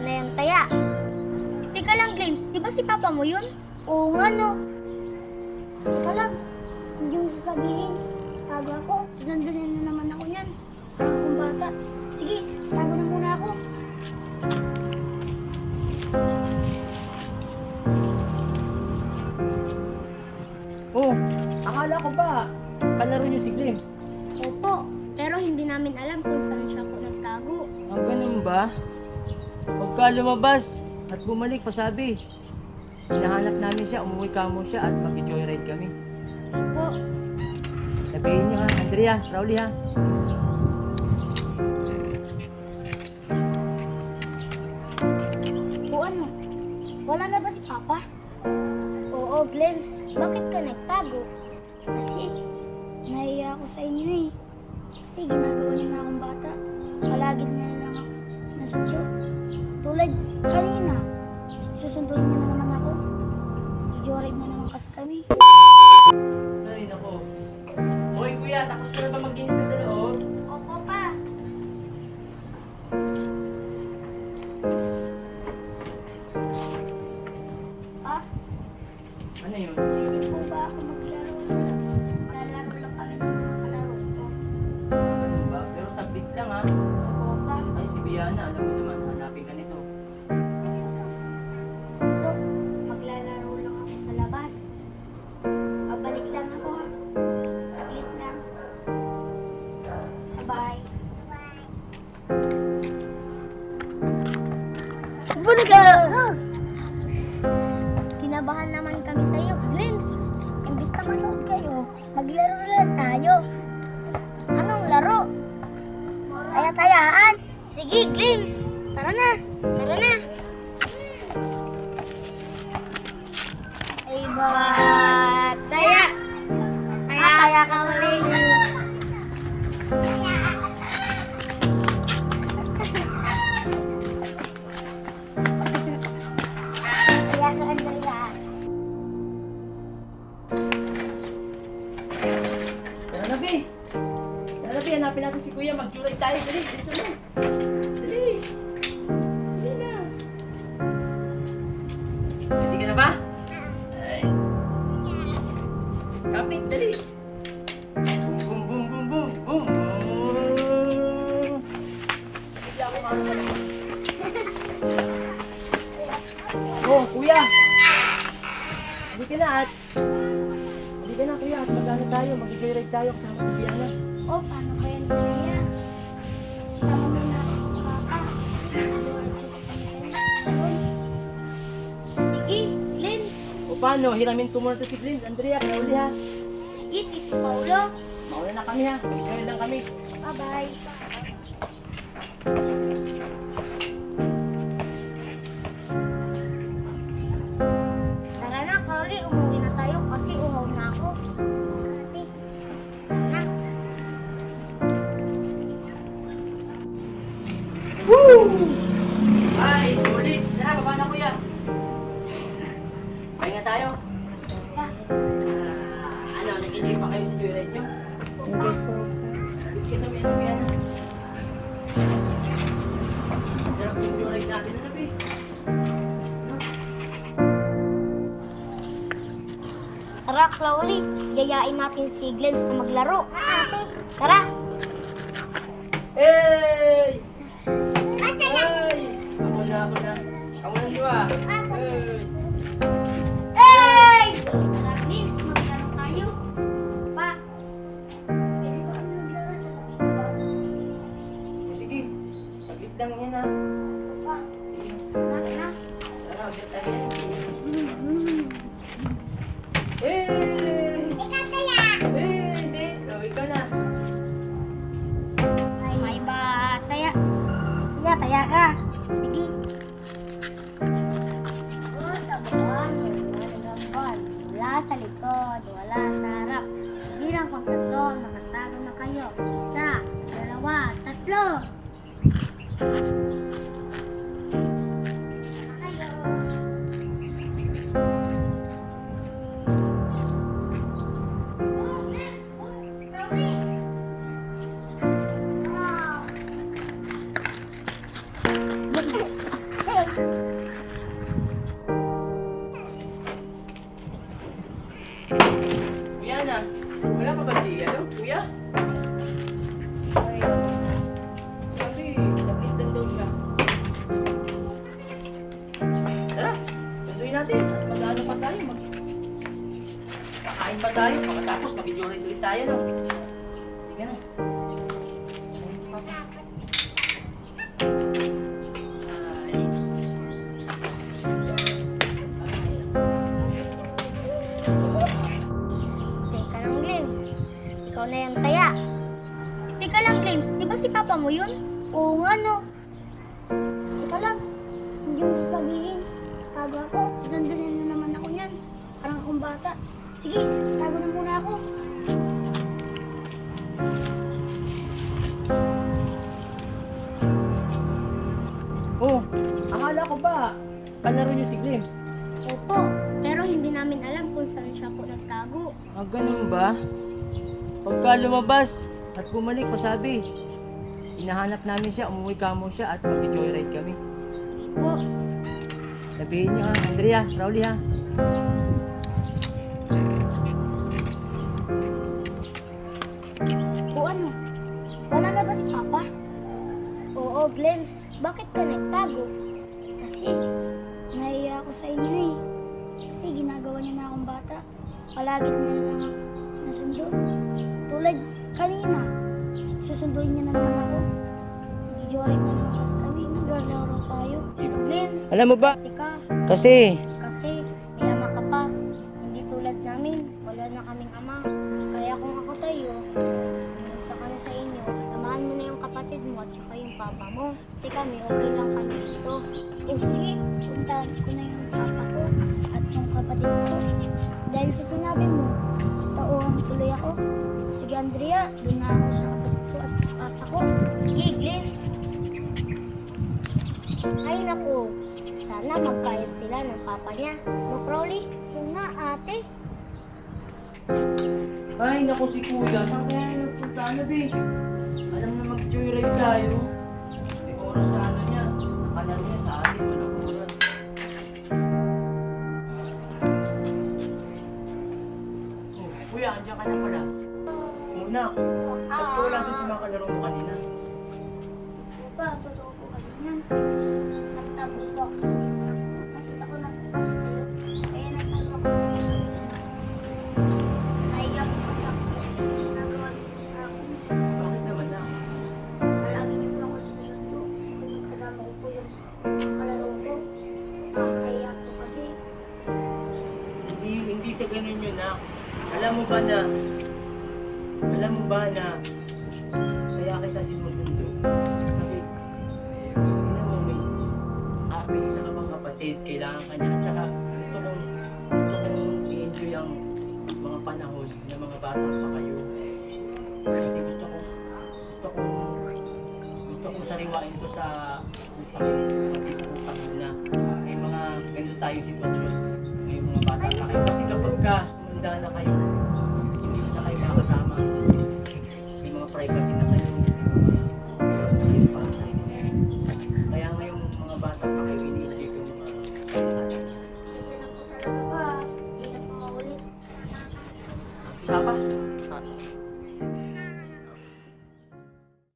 na yan, taya. Teka lang, James. Di ba si Papa mo yun? Oo nga, no. Teka lang. Hindi mo sasabihin. Tago ako. Susundunin na naman ako yan. Parang akong bata. Sige, tago na muna ako. Oh, akala ko ba, kalaro niyo si Glim. Opo, pero hindi namin alam kung saan siya po nagtago. Ang ganun ba? Pagka lumabas at bumalik pasabi, hinahanap namin siya, umuwi ka mo siya at mag-joyride kami. Opo, Sabihin niyo ha, Andrea, Rowley ha. o ano? Wala na ba si Papa? Oo, Glens. Bakit ka nagtago? Kasi, nahiya ako sa inyo eh. Kasi ginagawa niyo na akong bata. Palagi na lang ako nasundo. Tulad kanina, susunduin niya na naman ako. Joyride na naman kasi kami. Ay, nako. Hoy kuya, tapos ka na ba maglinis Balik ka! Kinabahan naman kami sa iyo, Glimpse. Imbis na manood kayo, maglaro lang tayo. Anong laro? Taya-tayaan. Sige, Glimpse. Tara na. Tara na. Kuya. Hindi ka na at hindi ka na kuya at magano tayo, mag-joyride tayo kasama si Biana. Oh, paano kaya Andrea? Sama mo na ako sa papa. Sige, Lens. O paano, hiramin ko muna to si Glenn, Andrea, kaya uli ha. Sige, Tito Paulo. Mauna na kami ha, mag-joyride lang kami. Bye-bye. Tara, Claulie. Yayain natin si Glens na maglaro. Ate. Tara. Hey! Masaya. Hey! Ako na, ako na. Ako na siya. Hey! Hey! Tara, Glens. Maglaro tayo. Pa. Sige, saglit lang yan ha. Taya, ka. Sige. Oh, tabuan. Nagambal. Wala sa likod. Wala sa harap. Bilang pang tatlo, nakatago na kayo. Isa, dalawa, tatlo. Sunduin natin. At mag-ano pa tayo, mag... Kakain pa tayo, pagkatapos mag-enjoy tayo, no? Sige na. Teka lang, Glims. Ikaw na yung taya. Teka lang, Glims. Di ba si Papa mo yun? Oo nga, no. Teka lang. Hindi mo sasabihin. Tago ako. Bata. Sige, tago na muna ako. Oh, akala ko ba, kalaro niyo si Glim? Opo, pero hindi namin alam kung saan siya po nagtago. Ah, ganun ba? Pagka lumabas at bumalik, pasabi. Hinahanap namin siya, umuwi kamo siya at mag-joyride kami. Sige po. Sabihin niyo ha, Andrea, Rowley ha. Wala na ba si Papa? Oo, Glenns. Bakit ka nagtago? Kasi, nahiya ako sa inyo eh. Kasi ginagawa niyo na akong bata. Palagi na lang ako nasundo. Tulad kanina, susunduin niya na naman ako. Nag-jorin na naman kasi kami. Naglalaro tayo. Glenns, Alam mo ba? ka. Kasi, kami, okay lang kami dito. O sige, puntahan ko na yung papa ko at yung kapatid ko. Dahil sa sinabi mo, tauhan tuloy ako. Sige Andrea, doon na ako sa kapatid ko at sa papa ko. Sige, Glens. Ay naku, sana magkaayos sila ng papa niya. No, Crowley? Yung nga, ate. ay naku si Kuya, saan kaya nagpunta na be? Alam na mag-joyride tayo. Oras sa ano niya. Kalaro niya sa walang oras. Oh, kuya, andyan ka na pala. Una, ba't ka wala doon sa mga kalaro mo kanina? Pa, totoo po kasi yan. Alam mo ba na, alam mo ba na, kaya kita sinusundo. Kasi, alam mo, may, ah, may isa ka pang kapatid, kailangan ka niya. At saka, gusto kong, gusto kong i-enjoy ang mga panahon na mga bata pa kayo. Kasi gusto ko, gusto ko, gusto kong sariwain ko sa utak, pati sa mo na may mga ganito tayong sitwasyon. May mga bata pa kayo. Kasi kapag ka, handa na kayo,